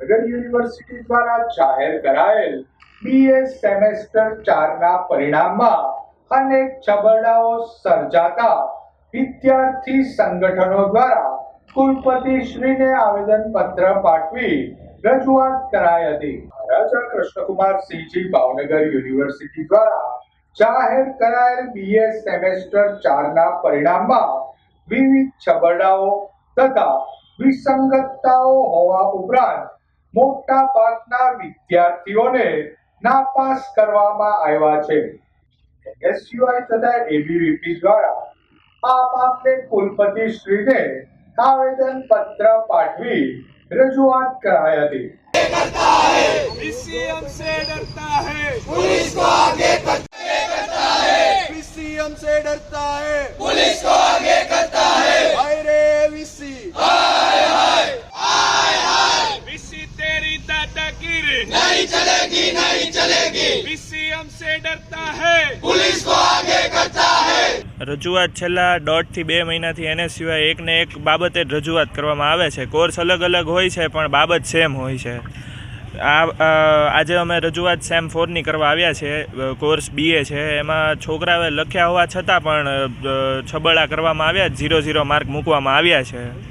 Bhavnagar university દ્વારા જાહેર કરાયેલ બીએ સેમેસ્ટર ચારના પરિણામમાં અનેક છબરડાઓ સર્જાતા વિદ્યાર્થી સંગઠનો દ્વારા કુલપતિ શ્રીને આવેદન પત્ર પાઠવી રજૂઆત કરાઈ હતી. રાજા કૃષ્ણકુમાર સિંહજી ભાવનગર યુનિવર્સિટી દ્વારા જાહેર કરાયેલ બીએ સેમેસ્ટર ચારના પરિણામમાં વિવિધ છબરડાઓ તથા વિસંગતતાઓ હોવા ઉપરાંત મોટા ભાગના વિદ્યાર્થીઓને નાપાસ કરવામાં આવ્યા છે એસયુઆઈ તથા એબીવીપી દ્વારા આ મામલે કુલપતિ શ્રીને આવેદન પત્ર પાઠવી રજૂઆત કરાઈ હતી इसी हमसे डरता है पुलिस को आगे करता है इसी हमसे डरता है पुलिस को नहीं चलेगी नहीं चलेगी विसी हमसे डरता है पुलिस को आगे करता है રજૂઆત છેલ્લા દોઢથી બે મહિનાથી એને સિવાય એકને એક બાબતે જ રજૂઆત કરવામાં આવે છે કોર્સ અલગ અલગ હોય છે પણ બાબત સેમ હોય છે આ અ, આજે અમે રજૂઆત સેમ ફોરની કરવા આવ્યા છે અ, કોર્સ બીએ છે એમાં છોકરાઓએ લખ્યા હોવા છતાં પણ અ, છબરડા કરવામાં આવ્યા ઝીરો ઝીરો માર્ક મૂકવામાં આવ્યા છે